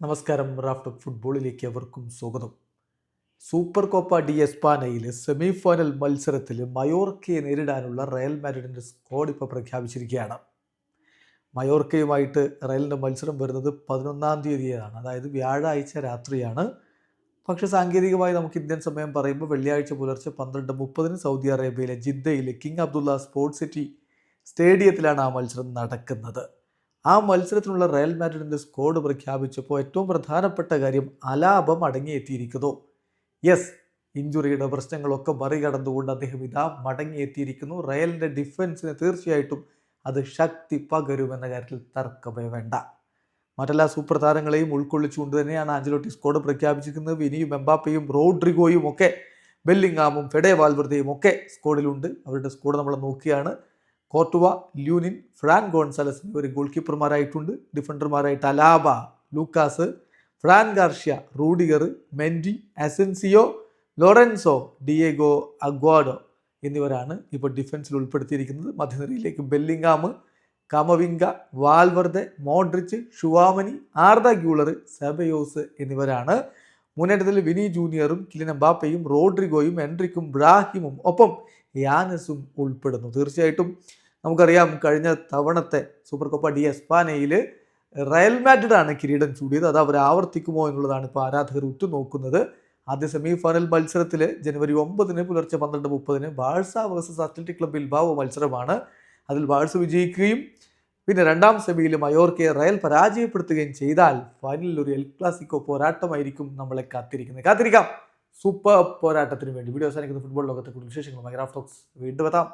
നമസ്കാരം റാഫ്റ്റ് ഫുട്ബോളിലേക്ക് അവർക്കും സ്വാഗതം. സൂപ്പർ കോപ്പ ഡി എസ്പാനയിലെ സെമി ഫൈനൽ മത്സരത്തിൽ മയോർക്കയെ നേരിടാനുള്ള റയൽ മാഡ്രിഡിന്റെ സ്ക്വാഡ് ഇപ്പോൾ പ്രഖ്യാപിച്ചിരിക്കുകയാണ്. മയോർക്കയുമായിട്ട് റയലിന്റെ മത്സരം വരുന്നത് പതിനൊന്നാം തീയതിയാണ് അതായത് വ്യാഴാഴ്ച രാത്രിയാണ്. പക്ഷേ സാങ്കേതികമായി നമുക്ക് ഇന്ത്യൻ സമയം പറയുമ്പോൾ വെള്ളിയാഴ്ച പുലർച്ചെ പന്ത്രണ്ട് മുപ്പതിന് സൗദി അറേബ്യയിലെ ജിദ്ദയിലെ കിങ് അബ്ദുള്ള സ്പോർട്സ് സിറ്റി സ്റ്റേഡിയത്തിലാണ് ആ മത്സരം നടക്കുന്നത്. ആ മത്സരത്തിനുള്ള റയൽ മാഡ്രിഡിന്റെ സ്കോഡ് പ്രഖ്യാപിച്ചപ്പോൾ ഏറ്റവും പ്രധാനപ്പെട്ട കാര്യം അലാപം അടങ്ങിയെത്തിയിരിക്കുന്നു. യെസ് ഇഞ്ചുറിയുടെ പ്രശ്നങ്ങളൊക്കെ മറികടന്നുകൊണ്ട് അദ്ദേഹം ഇതാ മടങ്ങിയെത്തിയിരിക്കുന്നു. റയലിന്റെ ഡിഫൻസിന് തീർച്ചയായിട്ടും അത് ശക്തി പകരുമെന്ന കാര്യത്തിൽ തർക്കമേ വേണ്ട. മറ്റെല്ലാ സൂപ്പർ താരങ്ങളെയും ഉൾക്കൊള്ളിച്ചുകൊണ്ട് തന്നെയാണ് ആഞ്ചലോട്ടി സ്കോഡ് പ്രഖ്യാപിച്ചിരിക്കുന്നത്. വിനിയും എംബാപ്പയും റോഡ്രിഗോയും ഒക്കെ ബെല്ലിങ്ങാമും ഫെഡേ വാൽവൃതയും ഒക്കെ സ്കോഡിലുണ്ട് അവരുടെ സ്കോഡ് നമ്മൾ നോക്കിയാണ്. കോർട്ടുവ ല്യൂനിൻ ഫ്രാൻ ഗോൺസാലസ് എന്നിവർ ഗോൾ കീപ്പർമാരായിട്ടുണ്ട് ഡിഫൻഡർമാരായിട്ട് Alaba Lucas Fran Garcia Rudiger Mendy Asensio Lorenzo Diego Aguado എന്നിവരാണ് ഇപ്പോൾ ഡിഫൻസിൽ ഉൾപ്പെടുത്തിയിരിക്കുന്നത്. മധ്യനിരയിലേക്ക് Bellingham Camavinga Valverde Modric Tchouameni Arda Guler Ceballos എന്നിവരാണ്. മുന്നേറ്റത്തിൽ വിനി ജൂനിയറും കിലിന ബാപ്പയും റോഡ്രിഗോയും എൻട്രിക്കും ബ്രാഹിമും ഒപ്പം യാനസും ഉൾപ്പെടുന്നു. തീർച്ചയായിട്ടും നമുക്കറിയാം കഴിഞ്ഞ തവണത്തെ സൂപ്പർ കപ്പ് ഡി എസ്പാനയിൽ റയൽ മാഡ്രിഡാണ് കിരീടം ചൂടിയത്. അത് അവർ ആവർത്തിക്കുമോ എന്നുള്ളതാണ് ഇപ്പോൾ ആരാധകർ ഉറ്റുനോക്കുന്നത്. ആദ്യ സെമി ഫൈനൽ മത്സരത്തിൽ ജനുവരി ഒമ്പതിന് പുലർച്ചെ പന്ത്രണ്ട് മുപ്പതിന് Barca versus Athletic club Bilbao മത്സരമാണ്. അതിൽ ബാഴ്സ വിജയിക്കുകയും പിന്നെ രണ്ടാം സെമിയിൽ മയോർക്കയെ റയൽ പരാജയപ്പെടുത്തുകയും ചെയ്താൽ ഫൈനലിൽ ഒരു എൽ ക്ലാസിക്കോ പോരാട്ടമായിരിക്കും നമ്മളെ കാത്തിരിക്കുന്നത്. കാത്തിരിക്കാം. സൂപ്പർ പോരാട്ടത്തിന് വേണ്ടി. വീഡിയോ അവസാനിക്കുന്ന ഫുട്ബോൾ ലോകത്തെ കൂടുതൽ വിശേഷങ്ങളുമായി ഗ്രാഫ് ടോക്സ് വീണ്ടും എത്താം.